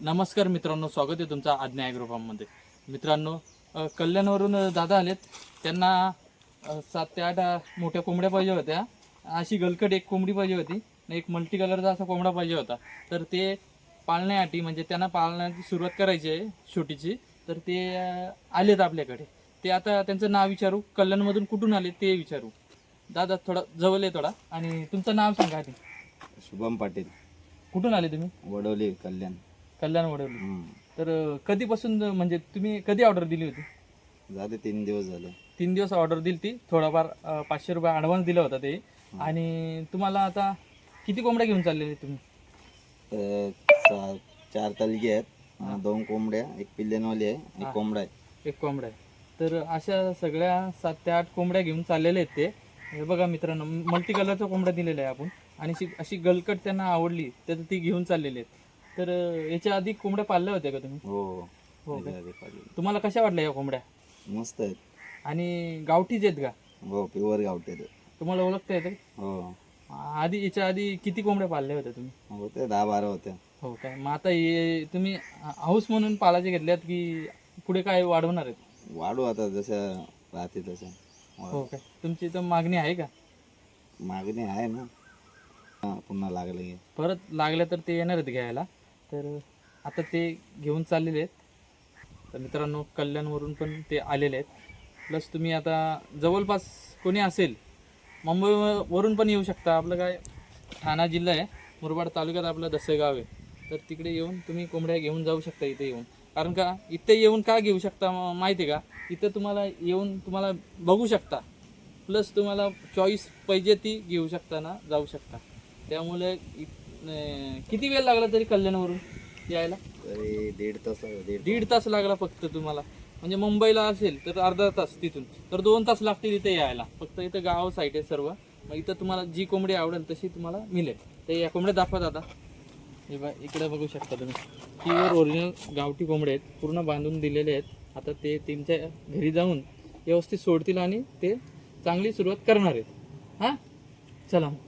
नमस्कार मित्रांनो स्वागत आहे तुमचं आज्ञा ॲग्रोफार्ममध्ये मित्रांनो कल्याणवरून दादा आलेत. त्यांना सात ते आठ मोठ्या कोंबड्या पाहिजे होत्या. अशी गलकट एक कोंबडी पाहिजे होती एक मल्टी कलरचा असा कोंबडा पाहिजे होता. तर ते पाळण्यासाठी म्हणजे त्यांना पाळण्याची सुरुवात करायची आहे छोटीची तर ते आलेत आपल्याकडे. ते आता त्यांचं नाव विचारू. कल्याणमधून कुठून आले ते विचारू. दादा थोडा जवळ आहे थोडा. आणि तुमचं नाव सांगा आधी. शुभम पाटील. कुठून आले तुम्ही? वडोली कल्याण. कल्याण वडवली हम्म. तर अ, कधीपासून म्हणजे तुम्ही कधी ऑर्डर दिली होती? झाले तीन दिवस झाले. तीन दिवस ऑर्डर दिली ती थोडाफार अ, पाचशे रुपये ॲडव्हान्स दिला होता ते. आणि तुम्हाला आता किती कोंबड्या घेऊन चाललेले तुम्ही? तर चार तालुके आहेत अं, दोन कोंबड्या एक पिल्लेनवाली आहे एक कोंबडा आहे. एक कोंबड्या आहे. तर अशा सगळ्या सात ते आठ कोंबड्या घेऊन चाललेले आहेत ते. हे बघा मित्रांनो मल्टी कलरचा कोंबडा दिलेला आहे आपण. आणि अशी अशी गलकट त्यांना आवडली तर ती घेऊन चाललेली आहेत. तर याच्या आधी कोंबड्या पाळल्या होत्या का तुम्ही? हो. हो का? आधी. तुम्हाला कशा वाटल्या या कोंबड्या? मस्त आहेत. आणि गावठीच आहेत का? हो प्युअर गावटे ते. तुम्हाला ओळखता येतं? हो. आधी याच्या आधी किती कोंबड्या पाळल्या होत्या तुम्ही? होते दहा बारा होत्या. हो काय मग आता हे तुम्ही हाऊस म्हणून पालाचे घेतल्यात की पुढे काय वाढवणार आहेत? वाढू आता जसं राहते तसं हो काय तुमची इथं मागणी आहे का? मागणी आहे ना. हा, पुन्हा लागलं की. परत लागल्या तर ते येणार आहेत घ्यायला. तर आता ते घेऊन चाललेले आहेत. तर मित्रांनो कल्याणवरून पण ते आलेले आहेत. प्लस तुम्ही आता जवळपास कोणी असेल मुंबईवरून पण येऊ शकता. आपलं काय ठाणा जिल्हा आहे मुरबाड तालुक्यात आपलं दसेगाव आहे. तर तिकडे येऊन तुम्ही कोंबड्या घेऊन जाऊ शकता इथे येऊन. कारण का इथे येऊन का घेऊ शकता माहिती आहे का? इथं तुम्हाला येऊन तुम्हाला बघू शकता. प्लस तुम्हाला चॉईस पाहिजे ती घेऊ शकता ना जाऊ शकता. त्यामुळे अं, किती वेळ लागला तरी कल्याणवरून यायला? तरी दीड तास लागले, दीड दीड तास लागला फक्त तुम्हाला. म्हणजे मुंबईला असेल तर अर्धा तास तिथून. तर दोन तास लागतील इथे यायला. फक्त इथं गाव साईड आहे सर्व. मग इथं तुम्हाला जी कोंबडी आवडेल तशी तुम्हाला मिळेल. तर या कोंबड्या दाखवा दादा. हे बा इकडे बघू शकता तुम्ही. प्युअर ओरिजिनल गावठी कोंबडे आहेत. पूर्ण बांधून दिलेले आहेत. आता ते तुमच्या घरी जाऊन व्यवस्थित सोडतील आणि ते चांगली सुरुवात करणार आहेत. हां? चला मग.